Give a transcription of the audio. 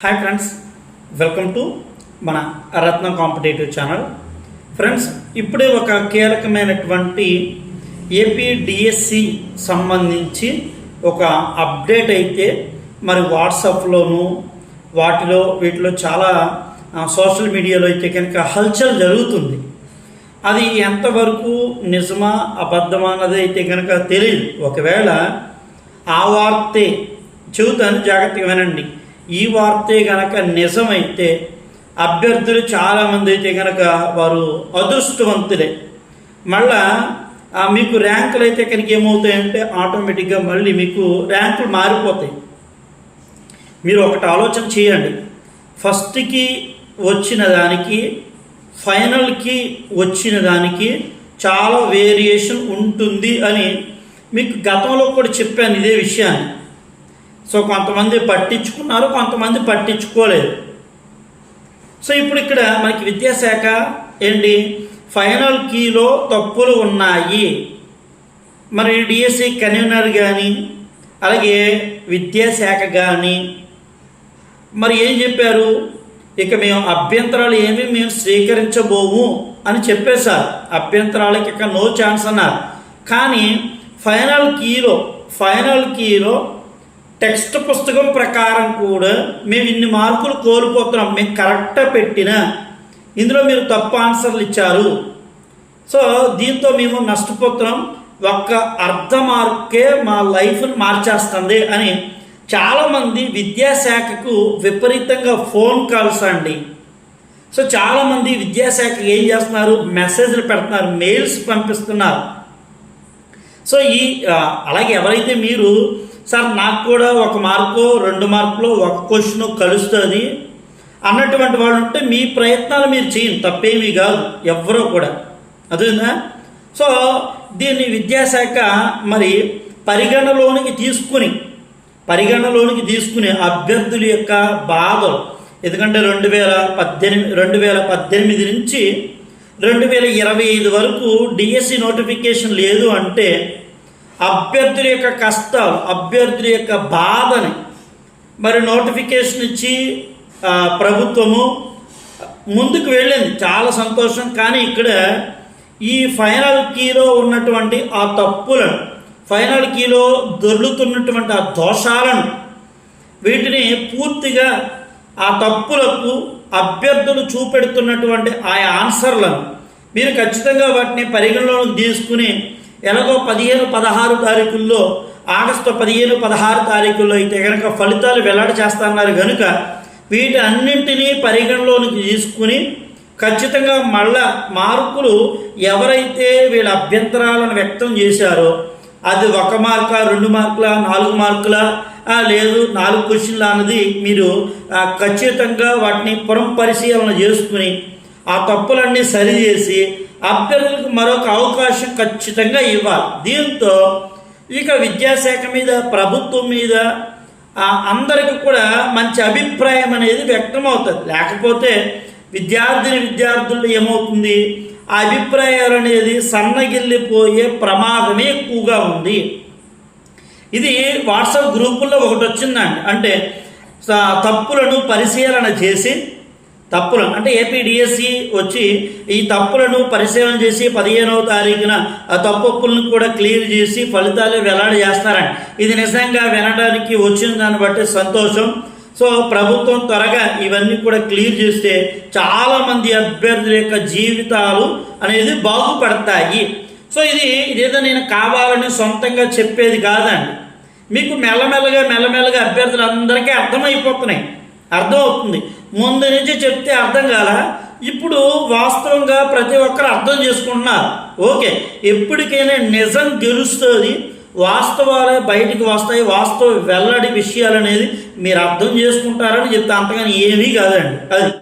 Hi friends welcome to మన రత్నం competitive channel friends ఇప్పుడే ఒక కీలకమైనటువంటి ఏపీడిఎస్సి సంబంధించి ఒక అప్డేట్ అయితే మరి వాట్సాప్లోను వాటిలో వీటిలో చాలా సోషల్ మీడియాలో అయితే కనుక హల్చల్ జరుగుతుంది. అది ఎంతవరకు నిజమా అబద్ధమా అన్నది అయితే కనుక తెలియదు ఒకవేళ ఆ వార్తే చెబుతాను జాగ్రత్తగా వినండి. ఈ వార్తే గనక నిజమైతే అభ్యర్థులు చాలామంది అయితే కనుక వారు అదృష్టవంతులే. మళ్ళా మీకు ర్యాంకులు అయితే కనుక ఏమవుతాయంటే ఆటోమేటిక్గా మళ్ళీ మీకు ర్యాంకులు మారిపోతాయి. మీరు ఒకటి ఆలోచన చేయండి. ఫస్ట్కి వచ్చిన దానికి ఫైనల్కి వచ్చిన దానికి చాలా వేరియేషన్ ఉంటుంది అని మీకు గతంలో కూడా చెప్పాను ఇదే విషయాన్ని. సో కొంతమంది పట్టించుకున్నారు కొంతమంది పట్టించుకోలేదు. సో ఇప్పుడు ఇక్కడ మనకి విద్యాశాఖ ఏంటి? ఫైనల్ కీలో తప్పులు ఉన్నాయి. మరి డిఎస్సి కన్వీనర్ కానీ అలాగే విద్యాశాఖ కానీ మరి ఏం చెప్పారు? ఇక మేము అభ్యంతరాలు ఏమీ మేము స్వీకరించబోము అని చెప్పేశారు. అభ్యంతరాలకి ఇక నో ఛాన్స్ అన్నారు. కానీ ఫైనల్ కీలో ఫైనల్ కీలో టెక్స్ట్ పుస్తకం ప్రకారం కూడా మేము ఇన్ని మార్కులు కోల్పోతున్నాం. మేము కరెక్ట్గా పెట్టిన ఇందులో మీరు తప్పు ఆన్సర్లు ఇచ్చారు. సో దీంతో మేము నష్టపోతున్నాం. ఒక్క అర్ధ మార్కే మా లైఫ్ని మార్చేస్తుంది అని చాలామంది విద్యాశాఖకు విపరీతంగా ఫోన్ కాల్స్ అండి. సో చాలామంది విద్యాశాఖ ఏం చేస్తున్నారు? మెసేజ్లు పెడుతున్నారు. మెయిల్స్ పంపిస్తున్నారు. సో ఈ అలాగే ఎవరైతే మీరు సార్ నాకు కూడా ఒక మార్కు రెండు మార్కులు ఒక క్వశ్చన్ కలుస్తుంది. అన్నటువంటి వాళ్ళు ఉంటే మీ ప్రయత్నాలు మీరు చేయండి తప్పేమీ కాదు ఎవరో కూడా. అదేనా సో దీన్ని విద్యాశాఖ మరి పరిగణలోనికి తీసుకుని పరిగణలోనికి తీసుకుని అభ్యర్థుల యొక్క బాధలు ఎందుకంటే రెండు వేల పద్దెనిమిది రెండు వేల పద్దెనిమిది నుంచి రెండు వేల ఇరవై ఐదు వరకు డిఎస్సి నోటిఫికేషన్ లేదు అంటే అభ్యర్థుల యొక్క కష్టాలు అభ్యర్థుల యొక్క బాధని మరి నోటిఫికేషన్ ఇచ్చి ప్రభుత్వము ముందుకు వెళ్ళింది. చాలా సంతోషం. కానీ ఇక్కడ ఈ ఫైనల్ కీలో ఉన్నటువంటి ఆ తప్పులను ఫైనల్ కీలో దొర్లుతున్నటువంటి ఆ దోషాలను వీటిని పూర్తిగా ఆ తప్పులకు అభ్యర్థులు చూపెడుతున్నటువంటి ఆ ఆన్సర్లను మీరు ఖచ్చితంగా వాటిని పరిగణలోకి తీసుకుని ఎలాగో పదిహేను పదహారు తారీఖుల్లో ఆగస్టు పదిహేను పదహారు తారీఖుల్లో అయితే కనుక ఫలితాలు వెల్లడి చేస్తున్నారు కనుక వీటన్నింటినీ పరిగణలోనికి తీసుకుని ఖచ్చితంగా మళ్ళా మార్కులు ఎవరైతే వీళ్ళ అభ్యంతరాలను వ్యక్తం చేశారో అది ఒక మార్కా రెండు మార్కుల నాలుగు మార్కుల లేదు నాలుగు క్వశ్చన్లు అన్నది మీరు ఖచ్చితంగా వాటిని పురం పరిశీలన చేసుకుని ఆ తప్పులన్నీ సరిచేసి అభ్యర్థులకు మరొక అవకాశం ఖచ్చితంగా ఇవ్వాలి. దీంతో ఇక విద్యాశాఖ మీద ప్రభుత్వం మీద అందరికి అందరికీ కూడా మంచి అభిప్రాయం అనేది వ్యక్తం అవుతుంది లేకపోతే విద్యార్థిని విద్యార్థులు ఏమవుతుంది? ఆ అభిప్రాయాలు అనేది సన్నగిల్లిపోయే ప్రమాదమే ఎక్కువగా ఉంది. ఇది వాట్సాప్ గ్రూపుల్లో ఒకటి వచ్చిందండి. అంటే తప్పులను పరిశీలన చేసి తప్పులను అంటే ఏపీడిఎస్సి వచ్చి ఈ తప్పులను పరిశీలన చేసి పదిహేనవ తారీఖున ఆ తప్పులను కూడా క్లియర్ చేసి ఫలితాలు వెల్లడి చేస్తారండి ఇది నిజంగా వినడానికి వచ్చిన దాన్ని బట్టి సంతోషం. సో ప్రభుత్వం త్వరగా ఇవన్నీ కూడా క్లియర్ చేస్తే చాలామంది అభ్యర్థుల యొక్క జీవితాలు అనేది బాగుపడతాయి. సో ఇది ఇదేదో నేను కావాలని సొంతంగా చెప్పేది కాదండి. మీకు మెల్లమెల్లగా మెల్లమెల్లగా అభ్యర్థులందరికీ అర్థమైపోతున్నాయి. అర్థమవుతుంది. ముందు నుంచి చెప్తే అర్థం కాల? ఇప్పుడు వాస్తవంగా ప్రతి ఒక్కరు అర్థం చేసుకుంటున్నారు. ఓకే ఎప్పటికైనా నిజం గెలుస్తుంది. వాస్తవాలే బయటికి వస్తాయి. వాస్తవ వెల్లడి విషయాలు అనేది మీరు అర్థం చేసుకుంటారని చెప్తే అంతగాని ఏమీ కాదండి. అది.